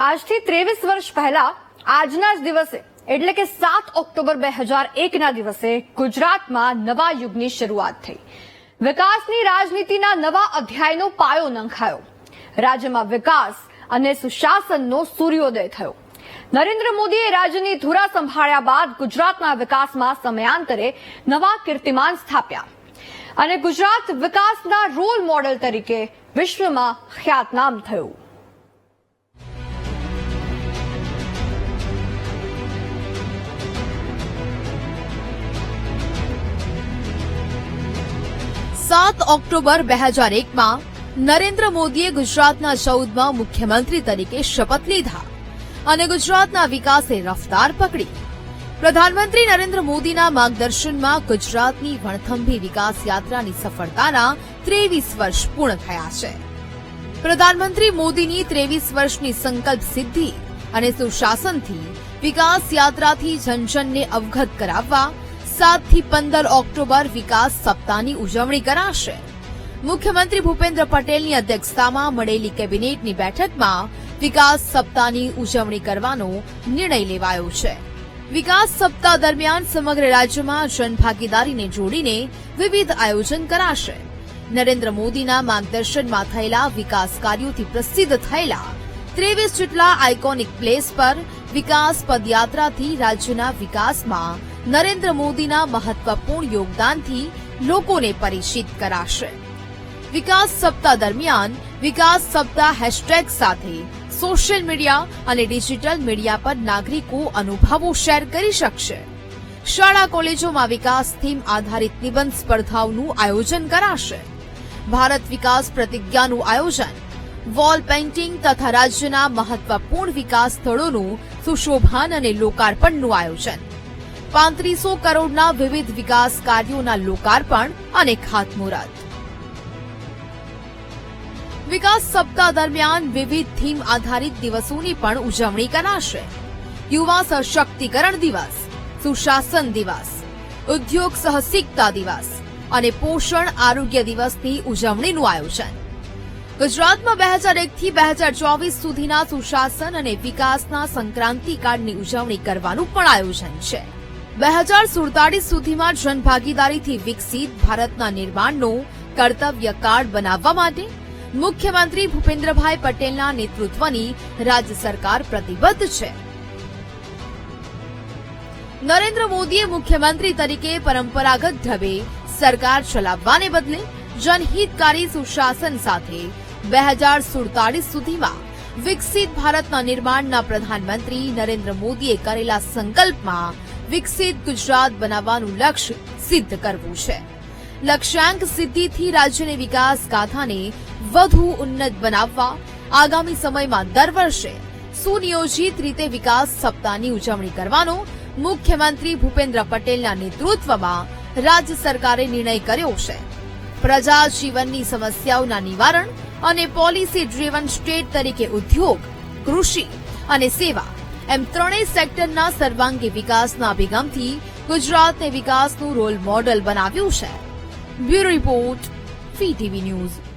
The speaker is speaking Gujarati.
આજથી ત્રેવીસ વર્ષ પહેલા આજના જ દિવસે, એટલે કે સાત ઓક્ટોબર બે હજાર એકના દિવસે ગુજરાતમાં નવા યુગની શરૂઆત થઈ. વિકાસની રાજનીતિના નવા અધ્યાયનો પાયો નંખાયો. રાજ્યમાં વિકાસ અને સુશાસનનો સૂર્યોદય થયો. નરેન્દ્ર મોદીએ રાજ્યની ધુરા સંભાળ્યા બાદ ગુજરાતના વિકાસમાં સમયાંતરે નવા કીર્તિમાન સ્થાપ્યા. અને ગુજરાત વિકાસના રોલ મોડેલ તરીકે વિશ્વમાં ખ્યાતનામ થયું. સાત ઓક્ટોબર બે હજાર એકમાં નરેન્દ્ર મોદીએ ગુજરાતના ચૌદમાં મુખ્યમંત્રી તરીકે શપથ લીધા અને ગુજરાતના વિકાસે રફતાર પકડી. પ્રધાનમંત્રી નરેન્દ્ર મોદીના માર્ગદર્શનમાં ગુજરાતની વણથંભી વિકાસ યાત્રાની સફળતાના ત્રેવીસ વર્ષ પૂર્ણ થયા છે. પ્રધાનમંત્રી મોદીની ત્રેવીસ વર્ષની સંકલ્પ સિદ્ધિ અને સુશાસનથી વિકાસ યાત્રાથી જનજનને અવગત કરાવવા સાતથી પંદર ઓક્ટોબર વિકાસ સપ્તાહની ઉજવણી કરાશે. મુખ્યમંત્રી ભૂપેન્દ્ર પટેલની અધ્યક્ષતામાં મળેલી કેબિનેટની બેઠકમાં વિકાસ સપ્તાહની ઉજવણી કરવાનો નિર્ણય લેવાયો છે. વિકાસ સપ્તાહ દરમિયાન સમગ્ર રાજ્યમાં જનભાગીદારીને જોડીને વિવિધ આયોજન કરાશે. નરેન્દ્ર મોદીના માર્ગદર્શનમાં થયેલા વિકાસ કાર્યોથી પ્રસિદ્ધ થયેલા ત્રેવીસ જેટલા આઇકોનિક પ્લેસ પર વિકાસ પદયાત્રાથી રાજ્યના વિકાસમાં નરેન્દ્ર મોદીના મહત્વપૂર્ણ યોગદાનથી લોકોને પરિચિત કરાશે. વિકાસ સપ્તાહ દરમિયાન વિકાસ સપ્તાહ હેશટેગ સાથે સોશિયલ મીડિયા અને ડિજિટલ મીડિયા પર નાગરિકો અનુભવો શેર કરી શકશે. શાળા કોલેજોમાં વિકાસ થીમ આધારિત નિબંધ સ્પર્ધાઓનું આયોજન કરાશે. ભારત વિકાસ પ્રતિજ્ઞાનું આયોજન, વોલ પેઇન્ટિંગ તથા રાજ્યના મહત્વપૂર્ણ વિકાસ સ્થળોનું સુશોભન અને લોકાર્પણનું આયોજન. પાંત્રીસો કરોડના વિવિધ વિકાસ કાર્યોના લોકાર્પણ અને ખાતમુહૂર્ત. વિકાસ સપ્તાહ દરમિયાન વિવિધ થીમ આધારિત દિવસોની પણ ઉજવણી કરાશે. યુવા સશક્તિકરણ દિવસ, સુશાસન દિવસ, ઉદ્યોગ સાહસિકતા દિવસ અને પોષણ આરોગ્ય દિવસની ઉજવણીનું આયોજન. ગુજરાતમાં બે હજાર એકથી બે હજાર ચોવીસ સુધીના સુશાસન અને વિકાસના સંક્રાંતિકાળની ઉજવણી કરવાનું પણ આયોજન છે. બે હજાર સુડતાલીસ સુધીમાં જનભાગીદારીથી વિકસિત ભારતના નિર્માણનો કર્તવ્ય કાર્ડ બનાવવા માટે મુખ્યમંત્રી ભૂપેન્દ્રભાઈ પટેલના નેતૃત્વની રાજ્ય સરકાર પ્રતિબદ્ધ છે. નરેન્દ્ર મોદીએ મુખ્યમંત્રી તરીકે પરંપરાગત ઢબે સરકાર ચલાવવાને બદલે જનહિતકારી સુશાસન સાથે બે હજાર સુડતાલીસ સુધીમાં વિકસિત ભારતના નિર્માણના પ્રધાનમંત્રી નરેન્દ્ર મોદીએ કરેલા સંકલ્પમાં વિકસિત ગુજરાત બનાવવાનું લક્ષ્ય સિદ્ધ કરવું છે. લક્ષ્યાંક સિદ્ધિથી રાજ્યની વિકાસ ગાથાને વધુ ઉન્નત બનાવવા આગામી સમયમાં દર વર્ષે સુનિયોજિત રીતે વિકાસ સપ્તાહની ઉજવણી કરવાનો મુખ્યમંત્રી ભૂપેન્દ્ર પટેલના નેતૃત્વમાં રાજ્ય સરકારે નિર્ણય કર્યો છે. પ્રજા જીવનની સમસ્યાઓના નિવારણ અને પોલિસી ડ્રીવન સ્ટેટ તરીકે ઉદ્યોગ, કૃષિ અને સેવા એમ ત્રણેય સેક્ટરના સર્વાંગી વિકાસના અભિગમથી ગુજરાતને વિકાસનું રોલ મોડલ બનાવ્યું છે. Bureau report VTV news.